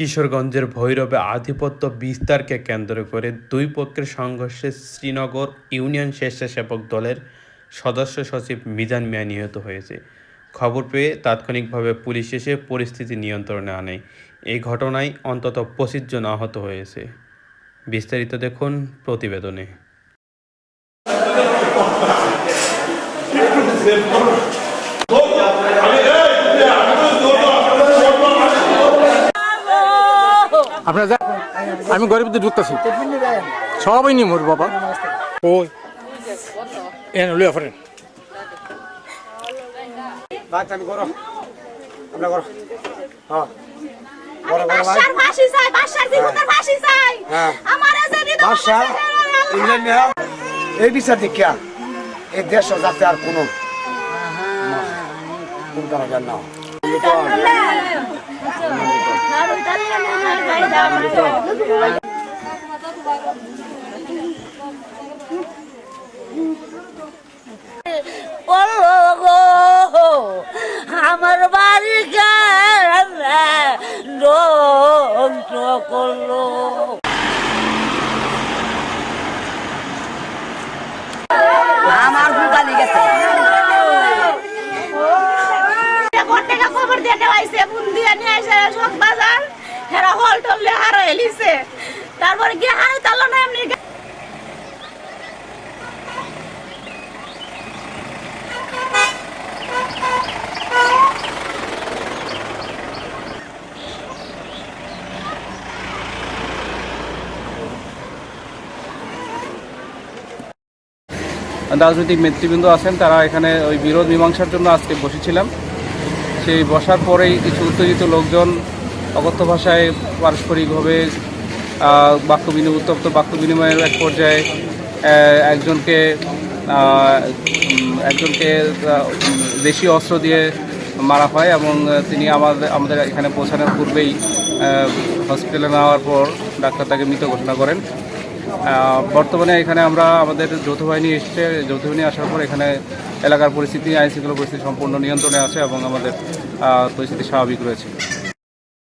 কিশোরগঞ্জের ভৈরবে আধিপত্য বিস্তারকে কেন্দ্র করে দুই পক্ষের সংঘর্ষে শ্রীনগর ইউনিয়ন স্বেচ্ছাসেবক দলের সদস্য সচিব মিজান মিয়া নিহত হয়েছে। খবর পেয়ে তাৎক্ষণিকভাবে পুলিশ এসে পরিস্থিতি নিয়ন্ত্রণে আনে। এই ঘটনায় অন্তত পঁচিশ জন আহত হয়েছে। বিস্তারিত দেখুন প্রতিবেদনে। আপনার যা আমি গরিবদের ঢুকতেছি। সবাই নি মোর বাবা। ওই। এন লুয়া ফরেন। বাচ্চা আমি করো। আমরা করো। হ্যাঁ। হ্যাঁ। আমার যে বিধবা বাদশা ইংল্যান্ড নেওয়া এই বিচার দেখিয়া এই দেশ যাতে আর কোনো না আমার বাড়ি গেল করল আমার ভুগালি গেছে টাকা খবর দিয়ে নেওয়াইছে ফোন দিয়ে নিয়ে আসে সব বাজার হেরা হল হারা তারপরে গিয়ে হারে তাল্লা না এমনি রাজনৈতিক নেতৃবৃন্দ আছেন, তারা এখানে ওই বিরোধ মীমাংসার জন্য আজকে বসেছিলাম। সেই বসার পরেই কিছু উত্তেজিত লোকজন অকথ্য ভাষায় পারস্পরিকভাবে বাক্য বিনিময়, উত্তপ্ত বাক্য বিনিময়ের এক পর্যায়ে একজনকে একজনকে দেশীয় অস্ত্র দিয়ে মারা হয় এবং তিনি আমাদের আমাদের এখানে পৌঁছানোর পূর্বেই হসপিটালে নেওয়ার পর ডাক্তার তাকে মৃত ঘোষণা করেন। বর্তমানে এখানে আমরা আমাদের যৌথ বাহিনী এসছে। যৌথ বাহিনী আসার পর এখানে এলাকার পরিস্থিতি আইন শৃঙ্খলা পরিস্থিতি সম্পূর্ণ নিয়ন্ত্রণে আছে এবং আমাদের পরিস্থিতি স্বাভাবিক রয়েছে।